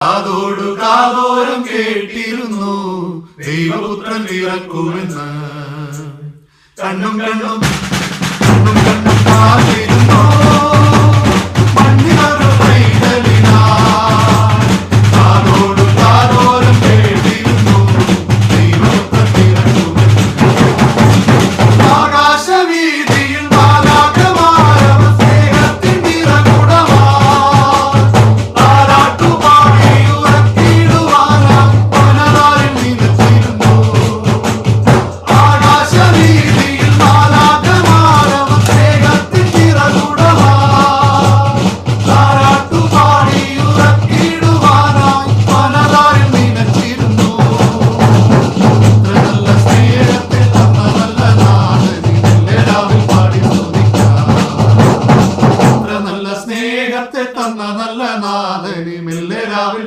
കാതോടു കാതോരം കേട്ടിരുന്നു. ദൈവപുത്രൻ പിറക്കുമെന്ന് കണ്ണും കണ്ണും കാലത്തെ തന്ന നല്ല നാഥനി മില്ലേ രാവിൽ